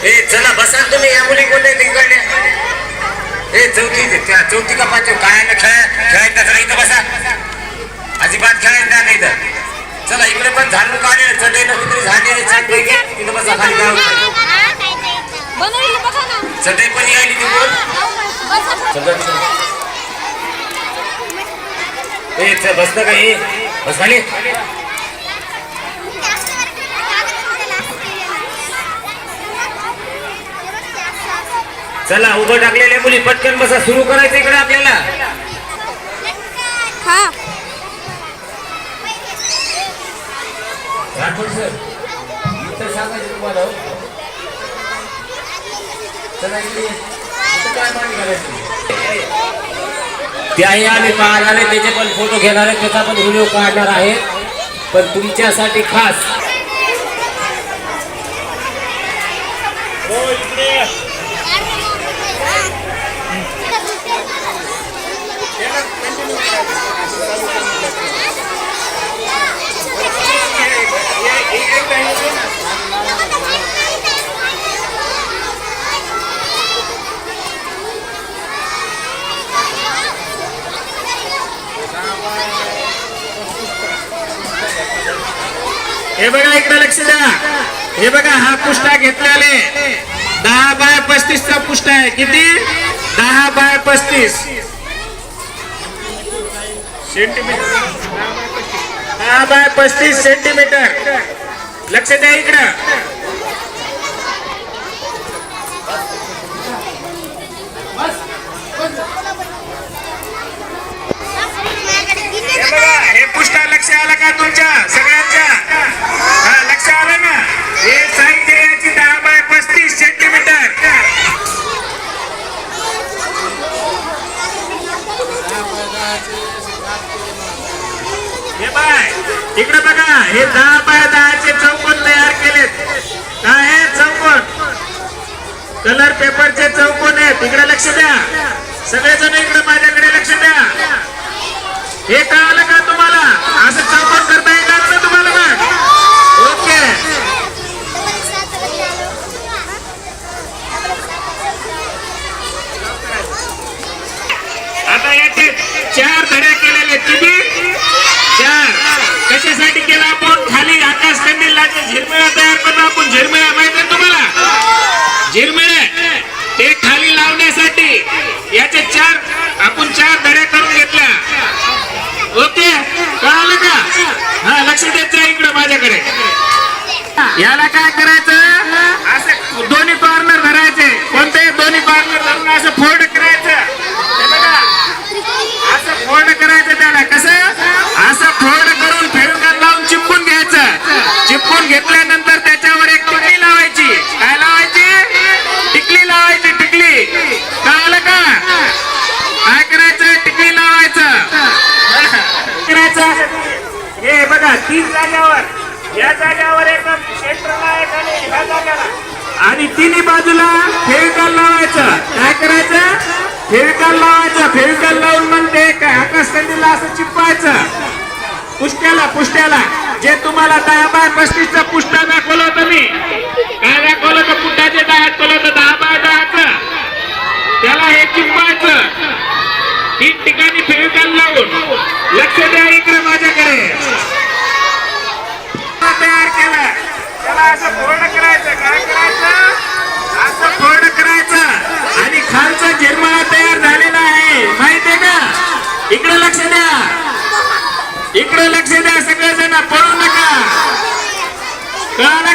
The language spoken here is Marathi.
ए चला बसा तुम्ही या मुली कोणत्या तिकडल्या ए चौथी त्या चौथी का पाचवी काय ना खेळ खेळायचं चला इथं बसा अजिबात खेळायचं नाही इथं चला इकडे पण झाडू काढले चटई कुत्री झाडे छान पैकी तिथं बसा खाली काय चढे पण यायली तिकडून चला. ए बसतं का हे बस खाली चला उभं टाकलेल्या मुली. पटकन बसा. सुरू करायचं इकडे आपल्याला. राठोड सर इथं सांगायचं तुम्हाला हो. चला इकडे काय? त्याही आम्ही पाहणार आहे त्याचे पण फोटो घेणार आहे त्याचा पण व्हिडिओ काढणार आहे. पण तुमच्यासाठी खास हो, हे बघा इकडे लक्ष द्या. हे बघा हा पुष्टा घेतलेले दहा बाय पस्तीस चा पुष्टा आहे. किती? दहा बाय पस्तीस. सेंटीमीटर. दहा बाय पस्तीस सेंटीमीटर. लक्ष द्या इकडं. हे बघा हे पुष्टा लक्ष आलं का तुमच्या? सगळ्यांच्या हा लक्ष आलं ना हे साहित्य याची दहा बाय पस्तीस सेंटीमीटर काय इकडे बघा हे दहा बाय दहाचे चौकोन तयार केलेत. काय आहे चौकोन. कलर पेपरचे चौकोन आहेत. इकडे लक्ष द्या. सगळेजण इकडे माझ्याकडे लक्ष द्या. हे का तुम्हाला असं चौकोन करता येणार ना तुम्हाला मग ओके आता याचे चार धड्या केलेले किती चार कशासाठी केलं आपण खाली आकाश कंदीलला जे झिरमिळा तयार करतो आपण झिरमिळा माहीत आहे तुम्हाला झिरमिळे ते खाली लावण्यासाठी याचे चार आपण चार धड्या करून घेतल्या. ओके? कळालं का? हा लक्ष देत जा इकडं माझ्याकडे. याला काय करायचं? असं दोन्ही कॉर्नर धरायचे. कोणते? दोन्ही कॉर्नर धरून असं फोल्ड करायचं. असं फोल्ड करायचं त्याला. कसं? असं फोल्ड करून फेरुकात लावून चिपकून घ्यायचं. चिपकून घेतल्या बघा तीन जाग्यावर. या जाग्यावर एक सेंटरला एक आणि ह्या जाग्याला. आणि तिन्ही बाजूला फेविकॉल लावायचं. काय करायचं? फेविकॉल लावायचं. फेविकॉल लावून म्हणते काय आकाश कंदीला असं चिपवायचं. पुष्ट्याला पुष्ट्याला. जे तुम्हाला दहा बाय पस्तीसचा पुष्टा दाखवलं होतं मी. काय दाखवलं होतं? पुष्टाचे दाखवलं होतं दहा बाय दहाचं. त्याला हे चिपवायचं. तीन ठिकाणी फेविकॉल लावून. लक्ष द्या इकडे माझ्याकडे तयार केलं त्याला असं फोल्ड करायचं काय करायचं? असं करायचं. आणि खालचा झिरमळा तयार झालेला आहे. माहितीये का? इकडे लक्ष द्या. इकडे लक्ष द्या सगळेजण. पळू नका. कळालं